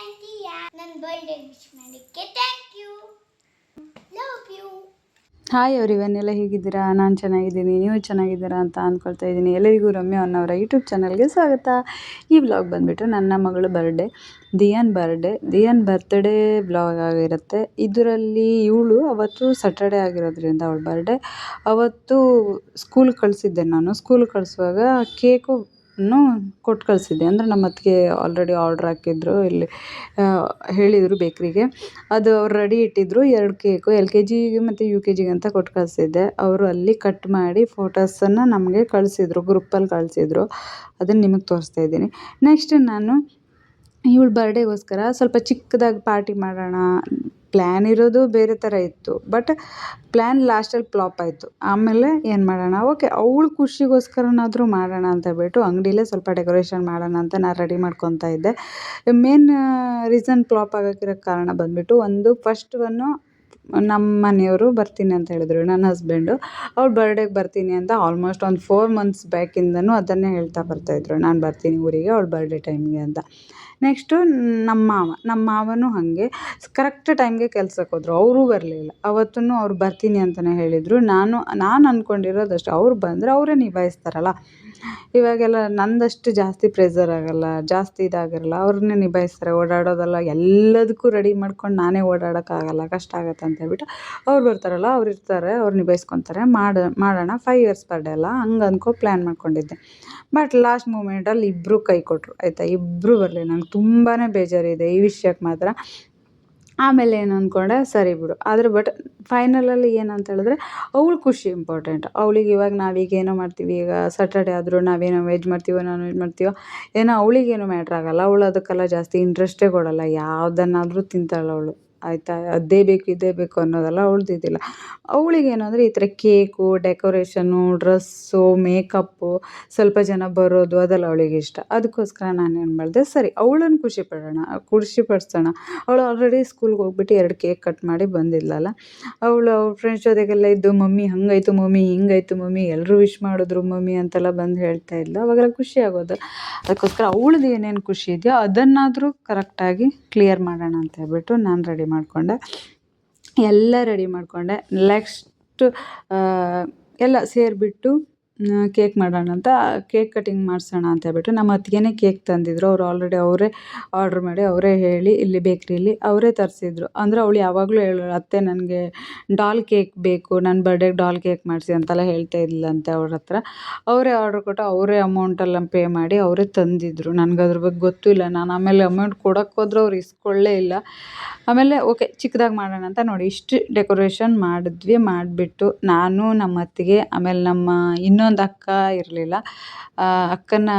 ಆಂಟಿಯಾ ನನ್ನ ಇವನ್ನೆಲ್ಲ ಹಾಯ್ ಹೇಗಿದ್ದೀರಾ? ನಾನು ಚೆನ್ನಾಗಿದ್ದೀನಿ. ನೀವು ಚೆನ್ನಾಗಿದ್ದೀರಾ ಅಂತ ಅಂದ್ಕೊಳ್ತಾ ಇದ್ದೀನಿ. ಎಲ್ಲರಿಗೂ ರಮ್ಯ ಅನ್ನೋರ ಯೂಟ್ಯೂಬ್ ಚಾನಲ್ಗೆ ಸ್ವಾಗತ. ಈ ವ್ಲಾಗ್ ಬಂದುಬಿಟ್ಟು ನನ್ನ ಮಗಳ birthday Diyan birthday Diyan birthday vlog ಆಗಿರುತ್ತೆ. ಇದರಲ್ಲಿ ಇವಳು ಅವತ್ತು ಸ್ಯಾಟರ್ಡೇ ಆಗಿರೋದ್ರಿಂದ ಅವಳ ಬರ್ಡೇ ಅವತ್ತು ಸ್ಕೂಲ್ ಕಳಿಸಿದ್ದೆ ನಾನು. ಸ್ಕೂಲ್ ಕಳಿಸುವಾಗ ಕೇಕು ನು ಕೊಟ್ಟು ಕಳಿಸಿದ್ದೆ. ಅಂದರೆ ನಮ್ಮ ಅತ್ತಿಗೆ ಆಲ್ರೆಡಿ ಆರ್ಡ್ರ್ ಹಾಕಿದ್ರು. ಇಲ್ಲಿ ಹೇಳಿದರು ಬೇಕ್ರಿಗೆ. ಅದು ಅವ್ರು ರೆಡಿ ಇಟ್ಟಿದ್ರು ಎರಡು ಕೇಕು ಎಲ್ ಕೆ ಜಿಗೆ ಮತ್ತು ಯು ಕೆ ಜಿಗೆ ಅಂತ ಕೊಟ್ಟು ಕಳಿಸಿದ್ದೆ. ಅವರು ಅಲ್ಲಿ ಕಟ್ ಮಾಡಿ ಫೋಟೋಸನ್ನು ನಮಗೆ ಕಳಿಸಿದ್ರು ಗ್ರೂಪಲ್ಲಿ ಕಳಿಸಿದ್ರು. ಅದನ್ನು ನಿಮಗೆ ತೋರಿಸ್ತಾ ಇದ್ದೀನಿ. ನೆಕ್ಸ್ಟ್ ನಾನು, ಇವಳ ಬರ್ಡೇಗೋಸ್ಕರ ಸ್ವಲ್ಪ ಚಿಕ್ಕದಾಗಿ ಪಾರ್ಟಿ ಮಾಡೋಣ ಪ್ಲ್ಯಾನ್ ಇರೋದು ಬೇರೆ ಥರ ಇತ್ತು. ಬಟ್ ಪ್ಲ್ಯಾನ್ ಲಾಸ್ಟಲ್ಲಿ ಫ್ಲಾಪ್ ಆಯಿತು. ಆಮೇಲೆ ಏನು ಮಾಡೋಣ? ಓಕೆ ಅವಳು ಖುಷಿಗೋಸ್ಕರನಾದರೂ ಮಾಡೋಣ ಅಂತ ಹೇಳ್ಬಿಟ್ಟು ಅಂಗಡಿಲೇ ಸ್ವಲ್ಪ ಡೆಕೋರೇಷನ್ ಮಾಡೋಣ ಅಂತ ನಾನು ರೆಡಿ ಮಾಡ್ಕೊತಾ ಇದ್ದೆ. ಮೇನ್ ರೀಸನ್ ಫ್ಲಾಪ್ ಆಗೋಕ್ಕಿರೋ ಕಾರಣ ಬಂದುಬಿಟ್ಟು ಒಂದು ಫಸ್ಟ್ ಒನ್ನು ನಮ್ಮ ಮನೆಯವರು ಬರ್ತೀನಿ ಅಂತ ಹೇಳಿದ್ರು, ನನ್ನ ಹಸ್ಬೆಂಡು ಅವ್ರ ಬರ್ಡೇಗೆ ಬರ್ತೀನಿ ಅಂತ ಆಲ್ಮೋಸ್ಟ್ ಒಂದು ಫೋರ್ ಮಂತ್ಸ್ ಬ್ಯಾಕಿಂದನೂ ಅದನ್ನೇ ಹೇಳ್ತಾ ಬರ್ತಾಯಿದ್ರು ನಾನು ಬರ್ತೀನಿ ಊರಿಗೆ, ಅವ್ಳ ಬರ್ಡೇ ಟೈಮ್ಗೆ ಅಂತ. ನೆಕ್ಸ್ಟು ನಮ್ಮ ಮಾವ ನಮ್ಮ ಮಾವನೂ ಹಾಗೆ ಕರೆಕ್ಟ್ ಟೈಮ್ಗೆ ಕೆಲ್ಸಕ್ಕೆ ಹೋದ್ರು, ಅವರೂ ಬರಲಿಲ್ಲ. ಅವತ್ತೂ ಅವ್ರು ಬರ್ತೀನಿ ಅಂತಲೇ ಹೇಳಿದರು, ನಾನು ನಾನು ಅಂದ್ಕೊಂಡಿರೋದಷ್ಟೇ ಅವ್ರು ಬಂದರೆ ಅವರೇ ನಿಭಾಯಿಸ್ತಾರಲ್ಲ. ಇವಾಗೆಲ್ಲ ನಂದಷ್ಟು ಜಾಸ್ತಿ ಪ್ರೆಝರ್ ಆಗೋಲ್ಲ, ಜಾಸ್ತಿ ಇದಾಗಿರಲ್ಲ, ಅವ್ರನ್ನೇ ನಿಭಾಯಿಸ್ತಾರೆ, ಓಡಾಡೋದೆಲ್ಲ ಎಲ್ಲದಕ್ಕೂ ರೆಡಿ ಮಾಡ್ಕೊಂಡು ನಾನೇ ಓಡಾಡೋಕ್ಕಾಗಲ್ಲ ಕಷ್ಟ ಆಗುತ್ತೆ ಅಂತ ಹೇಳ್ಬಿಟ್ಟು ಅವ್ರು ಬರ್ತಾರಲ್ಲ, ಅವ್ರು ಇರ್ತಾರೆ, ಅವ್ರು ನಿಭಾಯಿಸ್ಕೊತಾರೆ, ಮಾಡ, ಮಾಡೋಣ ಫೈವ್ ಇಯರ್ಸ್ ಬರ್ಡೇ ಅಲ್ಲ, ಹಂಗೆ ಅಂದ್ಕೊ ಪ್ಲ್ಯಾನ್ ಮಾಡ್ಕೊಂಡಿದ್ದೆ. ಬಟ್ ಲಾಸ್ಟ್ ಮೂಮೆಂಟಲ್ಲಿ ಇಬ್ಬರು ಕೈ ಕೊಟ್ಟರು ಆಯಿತಾ? ಇಬ್ಬರು ಬರಲಿ ನಂಗೆ ತುಂಬಾ ಬೇಜಾರಿದೆ ಈ ವಿಷಯಕ್ಕೆ ಮಾತ್ರ. ಆಮೇಲೆ ಏನು ಅಂದ್ಕೊಂಡೆ ಸರಿ ಬಿಡು. ಆದರೆ ಬಟ್ ಫೈನಲಲ್ಲಿ ಏನಂತ ಹೇಳಿದ್ರೆ, ಅವಳ ಖುಷಿ ಇಂಪಾರ್ಟೆಂಟ್ ಅವಳಿಗೆ ಇವಾಗ ನಾವೀಗ ಏನೋ ಮಾಡ್ತೀವಿ, ಈಗ ಸ್ಯಾಟರ್ಡೆ ಆದರೂ ನಾವೇನೋ ವೆಜ್ ಮಾಡ್ತೀವೋ ನಾನ್ ವೆಜ್ ಮಾಡ್ತೀವೋ, ಏನೋ ಅವಳಿಗೇನು ಮ್ಯಾಟ್ರ್ ಆಗಲ್ಲ. ಅವಳು ಅದಕ್ಕೆಲ್ಲ ಜಾಸ್ತಿ ಇಂಟ್ರೆಸ್ಟೇ ಕೊಡೋಲ್ಲ. ಯಾವುದನ್ನಾದರೂ ತಿಂತಾಳೆ ಅವಳು. ಆಯಿತಾ? ಅದೇ ಬೇಕು, ಇದೇ ಬೇಕು ಅನ್ನೋದೆಲ್ಲ ಇದಿಲ್ಲ ಅವಳಿಗೇನು ಅಂದರೆ ಈ ಥರ ಕೇಕು ಡೆಕೋರೇಷನ್ನು ಡ್ರೆಸ್ಸು, ಮೇಕಪ್ಪು, ಸ್ವಲ್ಪ ಜನ ಬರೋದು ಅದೆಲ್ಲ ಅವಳಿಗೆ ಇಷ್ಟ. ಅದಕ್ಕೋಸ್ಕರ ನಾನೇನು ಮಾಡಿದೆ, ಸರಿ, ಅವಳನ್ನು ಖುಷಿ ಪಡೋಣ, ಖುಷಿ ಪಡಿಸೋಣ. ಅವಳು ಆಲ್ರೆಡಿ ಸ್ಕೂಲ್ಗೆ ಹೋಗ್ಬಿಟ್ಟು ಎರಡು ಕೇಕ್ ಕಟ್ ಮಾಡಿ ಬಂದಿದ್ಲಲ್ಲ, ಅವಳು ಅವ್ಳ ಫ್ರೆಂಡ್ಸ್ ಜೊತೆಗೆಲ್ಲ ಇದ್ದು, ಮಮ್ಮಿ, ಹಂಗಾಯ್ತು ಮಮ್ಮಿ, ಹಿಂಗಾಯ್ತು ಮಮ್ಮಿ ಎಲ್ಲರೂ ವಿಶ್ ಮಾಡಿದ್ರು ಮಮ್ಮಿ ಅಂತೆಲ್ಲ ಬಂದು ಹೇಳ್ತಾ ಇದ್ಲು. ಅವಾಗೆಲ್ಲ ಖುಷಿ ಆಗೋದು. ಅದಕ್ಕೋಸ್ಕರ ಅವಳದ್ದು ಏನೇನು ಖುಷಿ ಇದೆಯೋ ಅದನ್ನಾದರೂ ಕರೆಕ್ಟಾಗಿ ಕ್ಲಿಯರ್ ಮಾಡೋಣ ಅಂತ ಹೇಳ್ಬಿಟ್ಟು ನಾನು ರೆಡಿ ಮಾಡಿಕೊಂಡೆ. ಎಲ್ಲ ರೆಡಿ ಮಾಡಿಕೊಂಡೆ. ನೆಕ್ಸ್ಟ್ ಎಲ್ಲ ಸೇರಿಬಿಟ್ಟು ಕೇಕ್ ಮಾಡೋಣ ಅಂತ, ಕೇಕ್ ಕಟಿಂಗ್ ಮಾಡಿಸೋಣ ಅಂತ ಹೇಳ್ಬಿಟ್ಟು ನಮ್ಮ ಅತ್ತಿಗೆನೇ ಕೇಕ್ ತಂದಿದ್ರು. ಅವ್ರು ಆಲ್ರೆಡಿ ಅವರೇ ಆರ್ಡ್ರ್ ಮಾಡಿ ಅವರೇ ಹೇಳಿ ಇಲ್ಲಿ ಬೇಕ್ರಿಲಿ ಅವರೇ ತರಿಸಿದ್ರು. ಅಂದರೆ ಅವಳು ಯಾವಾಗಲೂ ಹೇಳೋಳು, ಅತ್ತೆ, ನನಗೆ ಡಾಲ್ ಕೇಕ್ ಬೇಕು ನನ್ನ ಬರ್ಡೇಗೆ ಡಾಲ್ ಕೇಕ್ ಮಾಡಿಸಿ ಅಂತೆಲ್ಲ ಹೇಳ್ತಾ ಇದ್ಲಂತೆ ಅವ್ರ ಹತ್ರ. ಅವರೇ ಆರ್ಡ್ರ್ ಕೊಟ್ಟು ಅವರೇ ಅಮೌಂಟೆಲ್ಲ ಪೇ ಮಾಡಿ ಅವರೇ ತಂದಿದ್ರು. ನನಗೆ ಅದ್ರ ಬಗ್ಗೆ ಗೊತ್ತೂ ಇಲ್ಲ. ನಾನು ಆಮೇಲೆ ಅಮೌಂಟ್ ಕೊಡೋಕ್ಕೆ ಹೋದ್ರೆ ಅವ್ರು ಇಸ್ಕೊಳ್ಳೇ ಇಲ್ಲ. ಆಮೇಲೆ, ಓಕೆ, ಚಿಕ್ಕದಾಗಿ ಮಾಡೋಣ ಅಂತ ನೋಡಿ. ಇಷ್ಟು ಡೆಕೋರೇಷನ್ ಮಾಡಿದ್ವಿ, ಮಾಡಿಬಿಟ್ಟು ನಾನು, ನಮ್ಮ ಅತ್ತಿಗೆ, ಆಮೇಲೆ ನಮ್ಮ ಇನ್ನೊಂದು ಅಕ್ಕ ಇರಲಿಲ್ಲ. ಅಕ್ಕನ,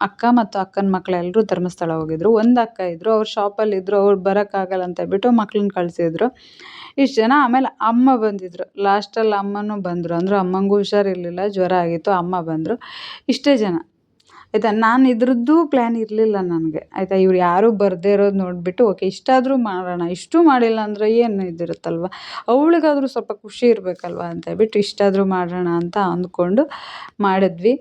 ಅಕ್ಕ ಮತ್ತು ಅಕ್ಕನ ಮಕ್ಕಳೆಲ್ಲರೂ ಧರ್ಮಸ್ಥಳ ಹೋಗಿದ್ರು. ಒಂದು ಅಕ್ಕ ಇದ್ದರು ಅವ್ರು ಶಾಪಲ್ಲಿದ್ದರು ಅವ್ರು ಬರೋಕ್ಕಾಗಲ್ಲ ಅಂತ ಹೇಳ್ಬಿಟ್ಟು ಮಕ್ಳನ್ನ ಕಳಿಸಿದ್ರು. ಇಷ್ಟು ಜನ ಆಮೇಲೆ ಅಮ್ಮ ಬಂದಿದ್ದರು ಲಾಸ್ಟಲ್ಲಿ ಅಮ್ಮನೂ ಬಂದರು. ಅಂದರು ಅಮ್ಮಂಗೂ ಹುಷಾರಿರಲಿಲ್ಲ, ಜ್ವರ ಆಗಿತ್ತು, ಅಮ್ಮ ಬಂದರು. ಇಷ್ಟೇ ಜನ. ಆಯಿತಾ? ನಾನು ಇದ್ರದ್ದು ಪ್ಲ್ಯಾನ್ ಇರಲಿಲ್ಲ ನನಗೆ. ಆಯಿತಾ? ಇವ್ರು ಯಾರೂ ಬರದೇ ಇರೋದು ನೋಡಿಬಿಟ್ಟು, ಓಕೆ, ಇಷ್ಟಾದರೂ ಮಾಡೋಣ. ಇಷ್ಟು ಮಾಡಿಲ್ಲ ಅಂದರೆ ಏನು ಇದಿರುತ್ತಲ್ವ? ಅವಳಿಗಾದ್ರೂ ಸ್ವಲ್ಪ ಖುಷಿ ಇರಬೇಕಲ್ವ? ಅಂತ ಹೇಳ್ಬಿಟ್ಟು, ಇಷ್ಟಾದರೂ ಮಾಡೋಣ ಅಂತ ಅಂದ್ಕೊಂಡು ಮಾಡಿದ್ವಿ.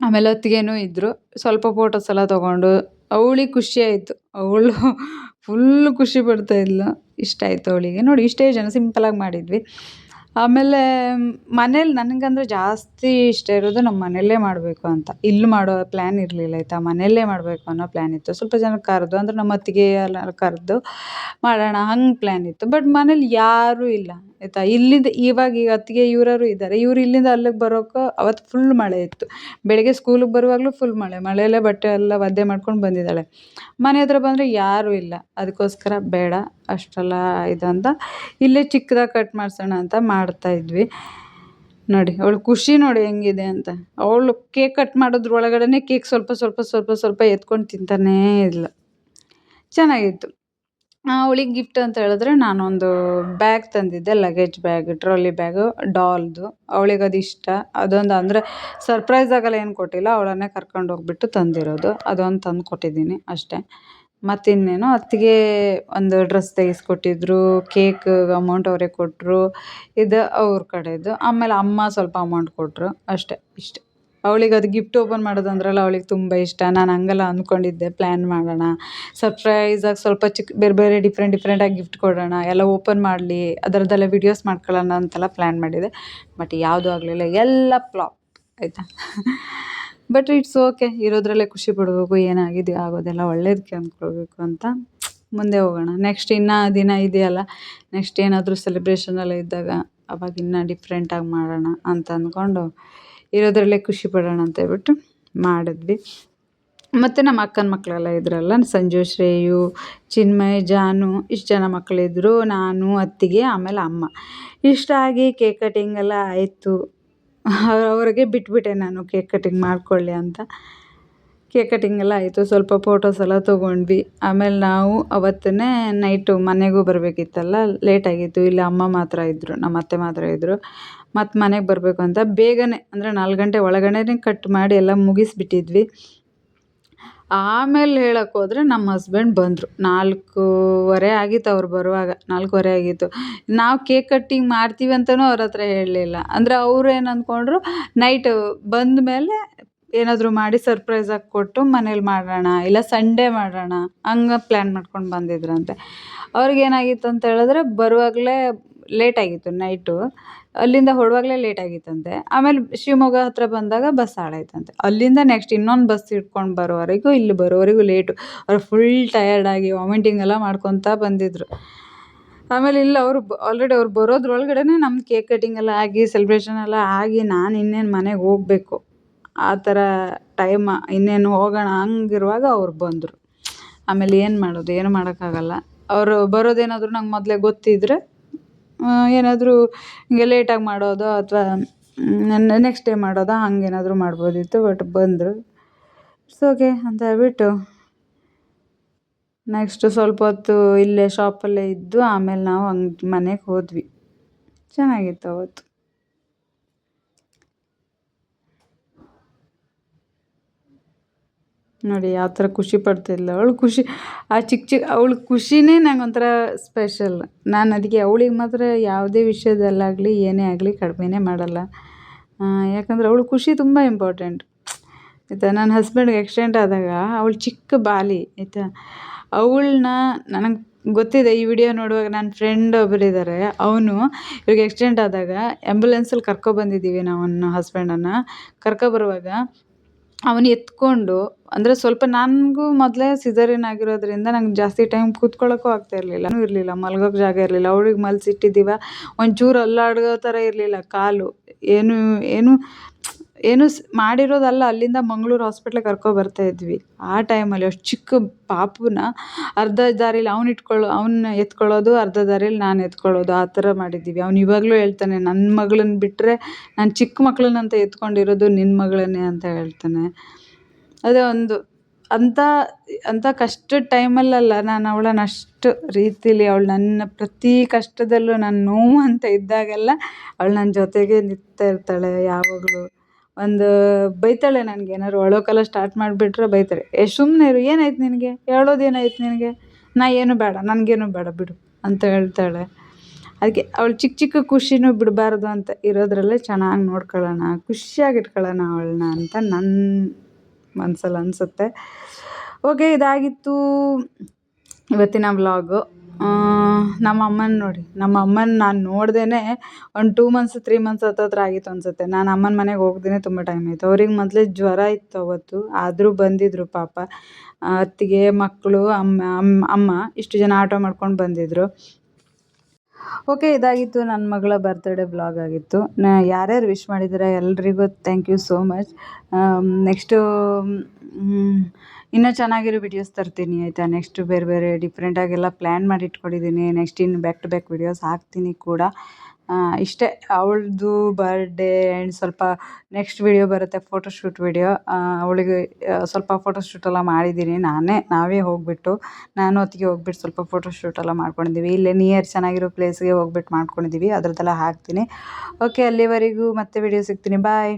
ಆಮೇಲೆ ಹೊತ್ತಿಗೆನೂ ಇದ್ದರು ಸ್ವಲ್ಪ ಫೋಟೋಸ್ ಎಲ್ಲ ತೊಗೊಂಡು, ಅವಳಿಗೆ ಖುಷಿ ಆಯಿತು. ಅವಳು ಫುಲ್ ಖುಷಿ ಪಡ್ತಾ ಇದ್ಲು. ಇಷ್ಟ ಆಯಿತು ಅವಳಿಗೆ. ನೋಡಿ, ಇಷ್ಟೇ ಜನ ಸಿಂಪಲಾಗಿ ಮಾಡಿದ್ವಿ. ಆಮೇಲೆ ಮನೇಲಿ ನನಗಂದ್ರೆ ಜಾಸ್ತಿ ಇಷ್ಟ ಇರೋದು ನಮ್ಮ ಮನೆಯಲ್ಲೇ ಮಾಡಬೇಕು ಅಂತ. ಇಲ್ಲಿ ಮಾಡೋ ಪ್ಲ್ಯಾನ್ ಇರಲಿಲ್ಲ, ಆಯಿತಾ? ಮನೆಯಲ್ಲೇ ಮಾಡಬೇಕು ಅನ್ನೋ ಪ್ಲ್ಯಾನ್ ಇತ್ತು. ಸ್ವಲ್ಪ ಜನ ಕರೆದು, ಅಂದ್ರೆ ನಮ್ಮ ಅತ್ತಿಗೆ ಎಲ್ಲ ಕರೆದು ಮಾಡೋಣ, ಹಂಗೆ ಪ್ಲ್ಯಾನ್ ಇತ್ತು. ಬಟ್ ಮನೇಲಿ ಯಾರೂ ಇಲ್ಲ. ಆಯಿತಾ? ಇಲ್ಲಿಂದ ಇವಾಗ ಈಗ ಅತ್ತಿಗೆ ಇವರವರು ಇದ್ದಾರೆ. ಇವ್ರು ಇಲ್ಲಿಂದ ಅಲ್ಲಿಗೆ ಬರೋಕೆ ಅವತ್ತು ಫುಲ್ ಮಳೆ ಇತ್ತು. ಬೆಳಗ್ಗೆ ಸ್ಕೂಲಿಗೆ ಬರುವಾಗಲೂ ಫುಲ್ ಮಳೆ. ಮಳೆಯಲ್ಲೇ ಬಟ್ಟೆ ಎಲ್ಲ ಒದ್ದೆ ಮಾಡ್ಕೊಂಡು ಬಂದಿದ್ದಾಳೆ. ಮನೆ ಹತ್ರ ಬಂದರೆ ಯಾರೂ ಇಲ್ಲ. ಅದಕ್ಕೋಸ್ಕರ ಬೇಡ, ಅಷ್ಟೆಲ್ಲ ಇದು ಅಂತ. ಇಲ್ಲೇ ಚಿಕ್ಕದಾಗಿ ಕಟ್ ಮಾಡಿಸೋಣ ಅಂತ ಮಾಡ್ತಾ ಇದ್ವಿ. ನೋಡಿ, ಅವಳು ಖುಷಿ ನೋಡಿ ಹೆಂಗಿದೆ ಅಂತ. ಅವಳು ಕೇಕ್ ಕಟ್ ಮಾಡೋದ್ರ ಒಳಗಡೆನೇ ಕೇಕ್ ಸ್ವಲ್ಪ ಸ್ವಲ್ಪ ಸ್ವಲ್ಪ ಸ್ವಲ್ಪ ಎತ್ಕೊಂಡು ತಿಂತಾನೇ ಇಲ್ಲ. ಚೆನ್ನಾಗಿತ್ತು. ಅವಳಿಗೆ ಗಿಫ್ಟ್ ಅಂತ ಹೇಳಿದ್ರೆ ನಾನೊಂದು ಬ್ಯಾಗ್ ತಂದಿದ್ದೆ ಲಗೇಜ್ ಬ್ಯಾಗ್ ಟ್ರಾಲಿ ಬ್ಯಾಗು ಡಾಲ್ದು ಅವಳಿಗೆ ಅದು ಇಷ್ಟ. ಅದೊಂದು ಅಂದರೆ ಸರ್ಪ್ರೈಸ್ ಆಗಲ್ಲ, ಏನು ಕೊಟ್ಟಿಲ್ಲ. ಅವಳನ್ನೇ ಕರ್ಕೊಂಡು ಹೋಗ್ಬಿಟ್ಟು ತಂದಿರೋದು. ಅದೊಂದು ತಂದು ಕೊಟ್ಟಿದ್ದೀನಿ ಅಷ್ಟೇ. ಮತ್ತಿನ್ನೇನು, ಅತ್ತಿಗೆ ಒಂದು ಡ್ರೆಸ್ ತೆಗೆಸ್ಕೊಟ್ಟಿದ್ರು ಕೇಕ್ ಅಮೌಂಟ್ ಅವರೇ ಕೊಟ್ಟರು ಇದು ಅವ್ರ ಕಡೆದು. ಆಮೇಲೆ ಅಮ್ಮ ಸ್ವಲ್ಪ ಅಮೌಂಟ್ ಕೊಟ್ಟರು ಅಷ್ಟೇ, ಇಷ್ಟೆ. ಅವಳಿಗೆ ಅದು ಗಿಫ್ಟ್ ಓಪನ್ ಮಾಡೋದಂದ್ರಲ್ಲ ಅವ್ಳಿಗೆ ತುಂಬ ಇಷ್ಟ. ನಾನು ಹಂಗಲ್ಲ ಅಂದ್ಕೊಂಡಿದ್ದೆ ಪ್ಲ್ಯಾನ್ ಮಾಡೋಣ. ಸರ್ಪ್ರೈಸಾಗಿ ಸ್ವಲ್ಪ ಚಿಕ್ಕ ಬೇರೆ ಬೇರೆ ಡಿಫ್ರೆಂಟ್ ಡಿಫ್ರೆಂಟಾಗಿ ಗಿಫ್ಟ್ ಕೊಡೋಣ. ಎಲ್ಲ ಓಪನ್ ಮಾಡಲಿ, ಅದರದ್ದೆಲ್ಲ ವಿಡಿಯೋಸ್ ಮಾಡ್ಕೊಳ್ಳೋಣ ಅಂತೆಲ್ಲ ಪ್ಲ್ಯಾನ್ ಮಾಡಿದೆ. ಬಟ್ ಯಾವುದೂ ಆಗಲಿಲ್ಲ, ಎಲ್ಲ ಫ್ಲಾಪ್ ಆಯಿತಾ? ಬಟ್ ಇಟ್ಸ್ ಓಕೆ ಇರೋದ್ರಲ್ಲೇ ಖುಷಿ ಪಡಬೇಕು, ಏನಾಗಿದೆ, ಆಗೋದೆಲ್ಲ ಒಳ್ಳೇದಕ್ಕೆ ಅಂದ್ಕೊಳ್ಬೇಕು ಅಂತ ಮುಂದೆ ಹೋಗೋಣ. ನೆಕ್ಸ್ಟ್ ಇನ್ನೂ ದಿನ ಇದೆಯಲ್ಲ ನೆಕ್ಸ್ಟ್ ಏನಾದರೂ ಸೆಲೆಬ್ರೇಷನ್ ಎಲ್ಲ ಇದ್ದಾಗ ಅವಾಗ ಇನ್ನೂ ಡಿಫ್ರೆಂಟಾಗಿ ಮಾಡೋಣ ಅಂತ ಅಂದ್ಕೊಂಡು ಇರೋದ್ರಲ್ಲೇ ಖುಷಿ ಪಡೋಣ ಅಂತ ಹೇಳ್ಬಿಟ್ಟು ಮಾಡಿದ್ವಿ. ಮತ್ತು ನಮ್ಮ ಅಕ್ಕನ ಮಕ್ಕಳೆಲ್ಲ ಇದ್ರಲ್ಲ, ಸಂಜು, ಶ್ರೇಯು, ಚಿನ್ಮಯ್, ಜಾನು, ಇಷ್ಟು ಜನ ಮಕ್ಕಳಿದ್ರು ನಾನು, ಅತ್ತಿಗೆ, ಆಮೇಲೆ ಅಮ್ಮ. ಇಷ್ಟಾಗಿ ಕೇಕ್ ಕಟಿಂಗ್ ಎಲ್ಲ ಆಯಿತು. ಅವ್ರಿಗೆ ಬಿಟ್ಬಿಟ್ಟೆ ನಾನು ಕೇಕ್ ಕಟಿಂಗ್ ಮಾಡಿಕೊಳ್ಳಿ ಅಂತ. ಕೇಕ್ ಕಟಿಂಗ್ ಎಲ್ಲ ಆಯಿತು, ಸ್ವಲ್ಪ ಫೋಟೋಸ್ ಎಲ್ಲ ತೊಗೊಂಡ್ವಿ. ಆಮೇಲೆ ನಾವು ಅವತ್ತೇ ನೈಟು ಮನೆಗೂ ಬರಬೇಕಿತ್ತಲ್ಲ ಲೇಟಾಗಿತ್ತು ಇಲ್ಲಿ, ಅಮ್ಮ ಮಾತ್ರ ಇದ್ದರು ನಮ್ಮ ಅತ್ತೆ ಮಾತ್ರ ಇದ್ದರು ಮತ್ತು ಮನೆಗೆ ಬರಬೇಕು ಅಂತ ಬೇಗನೆ, ಅಂದರೆ ನಾಲ್ಕು ಗಂಟೆ ಒಳಗಡೆನೇ ಕಟ್ ಮಾಡಿ ಎಲ್ಲ ಮುಗಿಸ್ಬಿಟ್ಟಿದ್ವಿ. ಆಮೇಲೆ ಹೇಳಕ್ಕೆ ಹೋದರೆ ನಮ್ಮ ಹಸ್ಬೆಂಡ್ ಬಂದರು. ನಾಲ್ಕೂವರೆ ಆಗಿತ್ತು ಅವ್ರು ಬರುವಾಗ, ನಾಲ್ಕೂವರೆ ಆಗಿತ್ತು. ನಾವು ಕೇಕ್ ಕಟ್ಟಿಂಗ್ ಮಾಡ್ತೀವಿ ಅಂತಲೂ ಅವ್ರ ಹತ್ರ ಹೇಳಲಿಲ್ಲ. ಅಂದರೆ ಅವ್ರು ಏನು ಅಂದ್ಕೊಂಡ್ರು ನೈಟ್ ಬಂದ ಮೇಲೆ ಏನಾದರೂ ಮಾಡಿ ಸರ್ಪ್ರೈಸಾಗಿ ಕೊಟ್ಟು ಮನೇಲಿ ಮಾಡೋಣ, ಇಲ್ಲ ಸಂಡೇ ಮಾಡೋಣ, ಹಂಗೆ ಪ್ಲ್ಯಾನ್ ಮಾಡ್ಕೊಂಡು ಬಂದಿದ್ರಂತೆ. ಅವ್ರಿಗೇನಾಗಿತ್ತು ಅಂತ ಹೇಳಿದ್ರೆ, ಬರುವಾಗಲೇ ಲೇಟಾಗಿತ್ತು ನೈಟು ಅಲ್ಲಿಂದ ಹೊರಡುವಾಗಲೇ ಲೇಟಾಗಿತ್ತಂತೆ ಆಮೇಲೆ ಶಿವಮೊಗ್ಗ ಹತ್ತಿರ ಬಂದಾಗ ಬಸ್ ಹಾಳಾಯ್ತಂತೆ. ಅಲ್ಲಿಂದ ನೆಕ್ಸ್ಟ್ ಇನ್ನೊಂದು ಬಸ್ ಹಿಡ್ಕೊಂಡು ಬರೋವರೆಗೂ, ಇಲ್ಲಿ ಬರೋವರೆಗೂ ಲೇಟು ಅವ್ರು ಫುಲ್ ಟಯರ್ಡಾಗಿ ವಾಮಿಟಿಂಗ್ ಎಲ್ಲ ಮಾಡ್ಕೊತಾ ಬಂದಿದ್ರು. ಆಮೇಲೆ ಇಲ್ಲ ಅವರು ಆಲ್ರೆಡಿ ಅವ್ರು ಬರೋದ್ರೊಳಗಡೆ ನಮ್ಮ ಕೇಕ್ ಕಟಿಂಗ್ ಎಲ್ಲ ಆಗಿ ಸೆಲೆಬ್ರೇಷನ್ ಎಲ್ಲ ಆಗಿ, ನಾನು ಇನ್ನೇನು ಮನೆಗೆ ಹೋಗ್ಬೇಕು. ಆ ಥರ ಟೈಮ್ ಇನ್ನೇನು ಹೋಗೋಣ ಹಂಗಿರುವಾಗ ಅವ್ರು ಬಂದರು. ಆಮೇಲೆ ಏನು ಮಾಡೋದು, ಏನು ಮಾಡೋಕ್ಕಾಗಲ್ಲ. ಅವರು ಬರೋದೇನಾದರೂ ನಂಗೆ ಮೊದಲೇ ಗೊತ್ತಿದ್ದರೆ ಏನಾದರೂ ಹಿಂಗೆ ಲೇಟಾಗಿ ಮಾಡೋದು ಅಥವಾ ನೆಕ್ಸ್ಟ್ ಡೇ ಮಾಡೋದಾ, ಹಂಗೇನಾದರೂ ಮಾಡ್ಬೋದಿತ್ತು ಬಟ್ ಬಂದರು. ಇಟ್ಸ್ ಓಕೆ ಅಂತ ಹೇಳ್ಬಿಟ್ಟು ನೆಕ್ಸ್ಟ್ ಸ್ವಲ್ಪ ಹೊತ್ತು ಇಲ್ಲೇ ಶಾಪಲ್ಲೇ ಇದ್ದು, ಆಮೇಲೆ ನಾವು ಹಂಗೆ ಮನೆಗೆ ಹೋದ್ವಿ. ಚೆನ್ನಾಗಿತ್ತು ಅವತ್ತು. ನೋಡಿ ಯಾವ ಥರ ಖುಷಿ ಪಡ್ತಿದ್ಲು ಅವಳು ಖುಷಿ, ಆ ಚಿಕ್ಕ ಚಿಕ್ಕ, ಅವಳ ಖುಷಿನೇ ನಂಗೆ ಒಂಥರ ಸ್ಪೆಷಲ್ ನಾನು ಅದಕ್ಕೆ ಅವಳಿಗೆ ಮಾತ್ರ ಯಾವುದೇ ವಿಷಯದಲ್ಲಾಗಲಿ, ಏನೇ ಆಗಲಿ ಕಡಿಮೆನೇ ಮಾಡಲ್ಲ. ಯಾಕಂದ್ರೆ ಅವಳು ಖುಷಿ ತುಂಬ ಇಂಪಾರ್ಟೆಂಟ್ ಆಯಿತಾ? ನನ್ನ ಹಸ್ಬೆಂಡ್ಗೆ ಆಕ್ಸಿಡೆಂಟ್ ಆದಾಗ ಅವಳು ಚಿಕ್ಕ ಬಾಲಿ, ಆಯಿತಾ? ಅವಳನ್ನ ನನಗೆ ಗೊತ್ತಿದೆ, ಈ ವಿಡಿಯೋ ನೋಡುವಾಗ ನನ್ನ ಫ್ರೆಂಡ್ ಒಬ್ಬರಿದ್ದಾರೆ ಅವನು ಇವ್ರಿಗೆ ಆಕ್ಸಿಡೆಂಟ್ ಆದಾಗ ಆ್ಯಂಬುಲೆನ್ಸಲ್ಲಿ ಕರ್ಕೊಬಂದಿದ್ದೀವಿ ನಾವು ನನ್ನ ಹಸ್ಬೆಂಡನ್ನು ಕರ್ಕೊಬರುವಾಗ ಅವನು ಎತ್ಕೊಂಡು, ಅಂದರೆ ಸ್ವಲ್ಪ ನನಗೂ ಮೊದಲೇ ಸಿಸೇರಿಯನ್ ಆಗಿರೋದ್ರಿಂದ ನಂಗೆ ಜಾಸ್ತಿ ಟೈಮ್ ಕೂತ್ಕೊಳ್ಳೋಕ್ಕೂ ಆಗ್ತಾ ಇರಲಿಲ್ಲ. ಇರಲಿಲ್ಲ ಮಲ್ಗೋಕ್ಕೆ ಜಾಗ ಇರಲಿಲ್ಲ. ಅವ್ಳಿಗೆ ಮಲಸಿಟ್ಟಿದ್ದೀವ ಒಂಚೂರು ಅಲ್ಲಾಡೋ ಥರ ಇರಲಿಲ್ಲ ಕಾಲು. ಏನು ಏನು ಏನು ಮಾಡಿರೋದಲ್ಲ, ಅಲ್ಲಿಂದ ಮಂಗಳೂರು ಹಾಸ್ಪಿಟ್ಲಿಗೆ ಕರ್ಕೊ ಬರ್ತಾ ಇದ್ವಿ. ಆ ಟೈಮಲ್ಲಿ ಅಷ್ಟು ಚಿಕ್ಕ ಪಾಪುನ ಅರ್ಧ ದಾರಿಲಿ ಅವ್ನು ಇಟ್ಕೊಳ್ಳೋ ಅವನ್ನ ಎತ್ಕೊಳ್ಳೋದು, ಅರ್ಧ ದಾರಿಲಿ ನಾನು ಎತ್ಕೊಳ್ಳೋದು, ಆ ಥರ ಮಾಡಿದ್ದೀವಿ. ಅವ್ನು ಇವಾಗಲೂ ಹೇಳ್ತಾನೆ ನನ್ನ ಮಗಳನ್ನ ಬಿಟ್ಟರೆ ನಾನು ಚಿಕ್ಕ ಮಕ್ಳನ್ನಂತ ಎತ್ಕೊಂಡಿರೋದು ನಿನ್ನ ಮಗಳನ್ನೇ ಅಂತ ಹೇಳ್ತಾನೆ. ಅದೇ ಒಂದು ಅಂಥ ಅಂಥ ಕಷ್ಟದ ಟೈಮಲ್ಲಲ್ಲ ನಾನು ಅವಳನ್ನು ಅಷ್ಟು ರೀತಿಲಿ ಅವಳು ನನ್ನ ಪ್ರತಿ ಕಷ್ಟದಲ್ಲೂ ನನ್ನ ನೋವು ಅಂತ ಇದ್ದಾಗೆಲ್ಲ, ಅವಳು ನನ್ನ ಜೊತೆಗೆ ನಿಂತಾ ಇರ್ತಾಳೆ ಯಾವಾಗಲೂ. ಒಂದು ಬೈತಾಳೆ ನನಗೆ. ಏನಾದ್ರು ಅಳೋಕ್ಕೆಲ್ಲ ಸ್ಟಾರ್ಟ್ ಮಾಡಿಬಿಟ್ರೆ ಬೈತಾಳೆ ಏ ಸುಮ್ಮನೆ ಇರು, ಏನಾಯ್ತು ನಿನಗೆ? ಹೇಳೋದು ಏನಾಯ್ತು ನಿನಗೆ? ನಾ ಏನು ಬೇಡ, ನನಗೇನು ಬೇಡ ಬಿಡು, ಅಂತ ಹೇಳ್ತಾಳೆ. ಅದಕ್ಕೆ ಅವಳು ಚಿಕ್ಕ ಚಿಕ್ಕ ಖುಷಿನೂ ಬಿಡಬಾರ್ದು ಅಂತ ಇರೋದ್ರಲ್ಲೇ ಚೆನ್ನಾಗಿ ನೋಡ್ಕೊಳ್ಳೋಣ ಖುಷಿಯಾಗಿ ಇಟ್ಕೊಳ್ಳೋಣ ಅವಳನ್ನ ಅಂತ ನನ್ನ ಮನಸಲ್ಲಿ ಅನಿಸುತ್ತೆ. ಓಕೆ, ಇದಾಗಿತ್ತು ಇವತ್ತಿನ ವ್ಲಾಗು. ನಮ್ಮ ಅಮ್ಮನ ನೋಡಿ. ನಮ್ಮ ಅಮ್ಮನ ನಾನು ನೋಡ್ದೇ ಒಂದು ಟೂ ಮಂತ್ಸ್ ತ್ರೀ ಮಂತ್ಸ್ ಹತ್ತತ್ರ ಆಗಿತ್ತು ಅನಿಸುತ್ತೆ. ನಾನು ಅಮ್ಮನ ಮನೆಗೆ ಹೋಗ್ದೇನೆ ತುಂಬ ಟೈಮ್ ಆಯಿತು. ಅವ್ರಿಗೆ ಮೊದಲೇ ಜ್ವರ ಇತ್ತು ಅವತ್ತು. ಆದರೂ ಬಂದಿದ್ದರು ಪಾಪ. ಅತ್ತಿಗೆ ಮಕ್ಕಳು ಅಮ್ಮ ಅಮ್ಮ ಅಮ್ಮ ಇಷ್ಟು ಜನ ಆಟೋ ಮಾಡ್ಕೊಂಡು ಬಂದಿದ್ದರು ಓಕೆ ಇದಾಗಿತ್ತು ನನ್ನ ಮಗಳ ಬರ್ತ್ಡೇ ಬ್ಲಾಗ್ ಆಗಿತ್ತು. ನಾ ಯಾರ್ಯಾರು ವಿಶ್ ಮಾಡಿದ್ದೀರ ಎಲ್ರಿಗೂ thank you so much next ಇನ್ನೂ ಚೆನ್ನಾಗಿರೋ ವಿಡಿಯೋಸ್ ತರ್ತೀನಿ, ಆಯಿತಾ? ನೆಕ್ಸ್ಟ್ ಬೇರೆ ಬೇರೆ ಡಿಫ್ರೆಂಟಾಗೆಲ್ಲ ಪ್ಲ್ಯಾನ್ ಮಾಡಿ ಇಟ್ಕೊಂಡಿದ್ದೀನಿ ನೆಕ್ಸ್ಟ್ ಇನ್ನು ಬ್ಯಾಕ್ ಟು ಬ್ಯಾಕ್ ವಿಡಿಯೋಸ್ ಹಾಕ್ತೀನಿ ಕೂಡ. ಇಷ್ಟೇ. ಅವಳದು ಬರ್ಡೇ ಆ್ಯಂಡ್ ಸ್ವಲ್ಪ ನೆಕ್ಸ್ಟ್ ವಿಡಿಯೋ ಬರುತ್ತೆ ಫೋಟೋಶೂಟ್ ವಿಡಿಯೋ ಅವಳಿಗೆ ಸ್ವಲ್ಪ ಫೋಟೋಶೂಟ್ ಎಲ್ಲ ಮಾಡಿದ್ದೀನಿ ನಾನೇ, ನಾವೇ ಹೋಗಿಬಿಟ್ಟು. ನಾನು ಹೊತ್ತಿಗೆ ಹೋಗ್ಬಿಟ್ಟು ಸ್ವಲ್ಪ ಫೋಟೋಶೂಟ್ ಎಲ್ಲ ಮಾಡ್ಕೊಂಡಿದ್ದೀವಿ. ಇಲ್ಲೇ ನಿಯರ್ ಚೆನ್ನಾಗಿರೋ ಪ್ಲೇಸ್ಗೆ ಹೋಗ್ಬಿಟ್ಟು ಮಾಡ್ಕೊಂಡಿದ್ದೀವಿ. ಅದರದ್ದೆಲ್ಲ ಹಾಕ್ತೀನಿ. ಓಕೆ ಅಲ್ಲಿವರೆಗೂ ಮತ್ತೆ ವಿಡಿಯೋ ಸಿಗ್ತೀನಿ. ಬಾಯ್